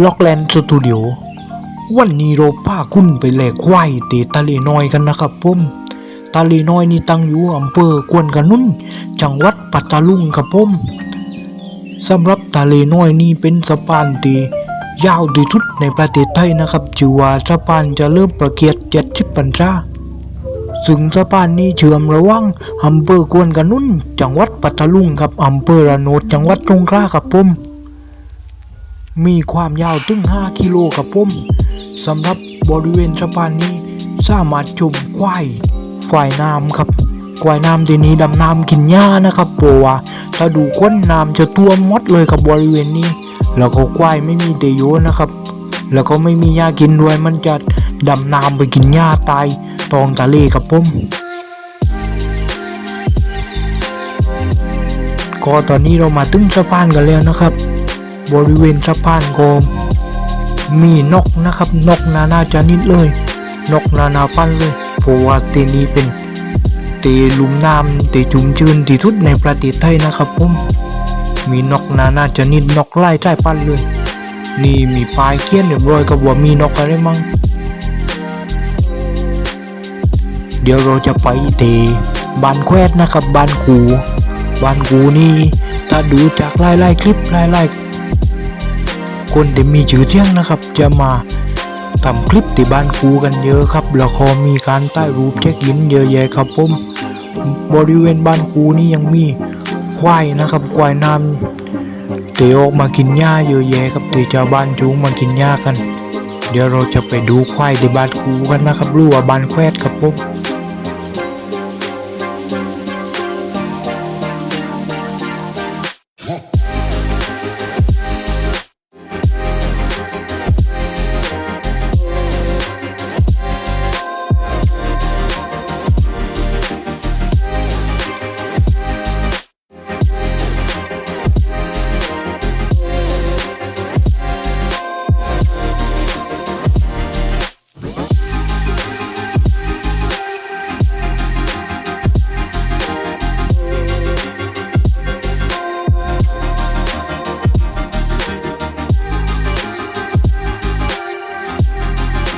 ล็อกแลนด์สตูดิโอวันนี้เราพาคุณไปแหลกควายเตะทะเลน้อยกันนะครับผมทะเลน้อยนี่ตั้งอยู่อำเภอกวนกระนุนจังหวัดปัตตาลุงครับผมสำหรับทะเลน้อยนี่เป็นสะพานที่ยาวที่สุดในประเทศไทยนะครับชื่อว่าสะพานจะเริ่มประเกียรติเจ็ดสิบปันซาซึ่งสะพานนี้เชื่อมระหว่างอำเภอกวนกระนุนจังหวัดปัตตาลุงกับอำเภอระโนดจังหวัดสงขลาครับผม มีความยาวถึง 5 กิโลกับผมสำหรับบริเวณสะพานนี้สามารถชมควายควายน้ำครับควายน้ำที่นี้ดำน้ำกินหญ้านะครับเพราะว่าถ้าดูก้นน้ำจะท่วมดเลยกับบริเวณนี้ แล้วก็ควายไม่มีเตโยนะครับ แล้วก็ไม่มีหญ้ากินด้วยมันจะดำน้ำไปกินหญ้าตายตองทะเลครับผมก็ตอนนี้เรามาถึงสะพานกันแล้วนะครับ บริเวณสะพานก็มีนกนะครับ นกนานาชนิดเลย นกนานาพันธุ์เลยเพราะว่าที่นี้เป็นตีลุ่มน้ำตีจุ่มชื้นที่สุดในประเทศไทยนะครับผมมีนกนานาชนิดนกไล่ใต้พันธุ์เลย นี่มีปลายเขี้ยนเรียบร้อยกับว่ามีนกอะไรมั่งเดี๋ยวเราจะไปตีบานแควดนะครับบานกูบานกูนี่ถ้าดูจากไล่ไล่คลิปไล่ไล่ คนที่มีชื่อเสียงนะครับ จะมาทำคลิปที่บ้านกูกันเยอะครับแล้วก็มีการใต้รูปเช็คอินเยอะแยะครับผมบริเวณบ้านกูนี่ยังมีควายนะครับควายน้ำเตะออกมากินหญ้าเยอะแยะครับเตะชาวบ้านจูงมากินหญ้ากัน เดี๋ยวเราจะไปดูควายที่บ้านกูกันนะครับรู้ว่าบ้านแควดครับผม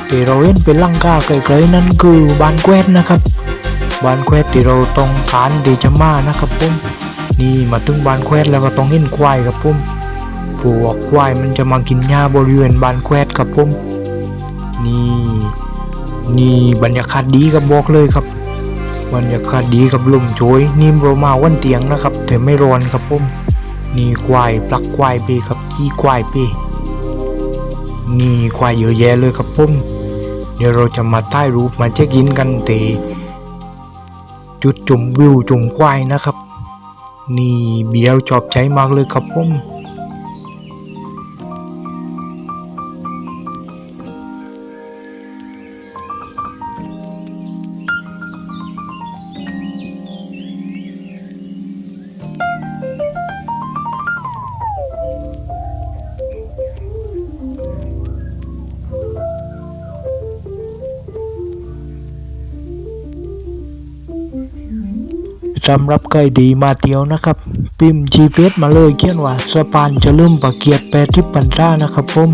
ที่เราเห็นเป็นลังกาไกลๆนั่นคือบ้านแควดนะครับบ้านแควดที่เราต้องการที่จะมานะครับผมนี่มาถึงบ้านแควดแล้วก็ต้องเห็นควายครับผมพวกควายมันจะมากินหญ้าบริเวณบ้านแควดครับผมนี่นี่บรรยากาศดีกับบอกเลยครับ บรรยากาศดีกับลมโชยนี่เรามาวันเตียงนะครับแต่ไม่ร้อนครับผมนี่ควายปลักควายไปครับขี้ควายไปนี่ควายเยอะแยะเลยครับผม เดี๋ยวเราจะมาใต้รูปมาเช็คอินกันเตจุดจุ่มวิวจุ่มควายนะครับ นี่เบียวชอบใจมากเลยครับผม สำหรับใครดีมาเที่ยวนะครับ พิมพ์ GPS มาเลยเขียนว่าสะพานจะเริ่มประเกียรติแปดทิพปันซ่านะครับผม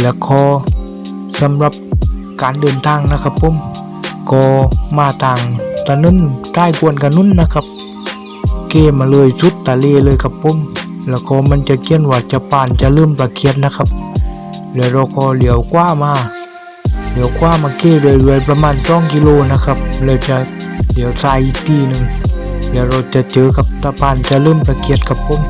แล้วก็สำหรับการเดินทางนะครับผมก็มาทางถนนใต้กวนกันนุ่นนะครับ เกมาเลยชุดตะเลเลยครับผมแล้วก็มันจะเขียนว่าจะปานจะเริ่มประเกียรตินะครับแล้วเราก็เลี้ยวขวามา เดี๋ยวคว้ามาเก้เรื่อยๆประมาณสองกิโลนะครับเราจะเดี๋ยวทรายอีกทีหนึ่งเดี๋ยวเราจะเจอกับตะพานจะเริ่มประเกียดกับผม